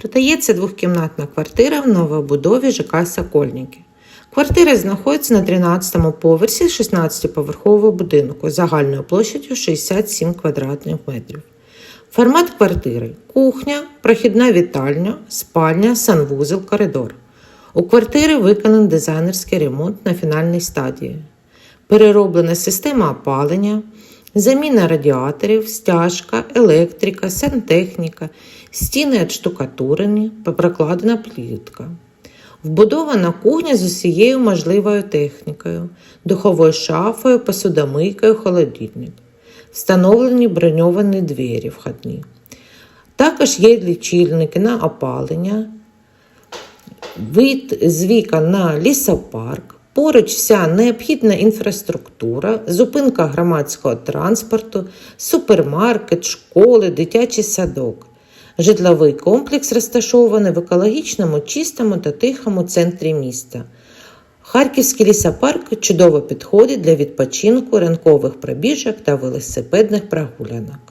Продається двохкімнатна квартира в новобудові ЖК Сокольники. Квартира знаходиться на 13-му поверсі 16-поверхового будинку загальною площадю 67 квадратних метрів. Формат квартири кухня, прохідна вітальня, спальня, санвузол, коридор. У квартири виконаний дизайнерський ремонт на фінальній стадії. Перероблена система опалення, заміна радіаторів, стяжка, електрика, сантехніка, стіни відштукатурені, прокладена плітка. Вбудована кухня з усією можливою технікою, духовою шафою, посудомийкою, холодильник. Встановлені броньовані двері входні. Також є лічильники на опалення, вид з вікон на лісопарк, поруч вся необхідна інфраструктура, зупинка громадського транспорту, супермаркет, школи, дитячий садок. Житловий комплекс розташований в екологічному, чистому та тихому центрі міста. Харківський лісопарк чудово підходить для відпочинку, ранкових пробіжок та велосипедних прогулянок.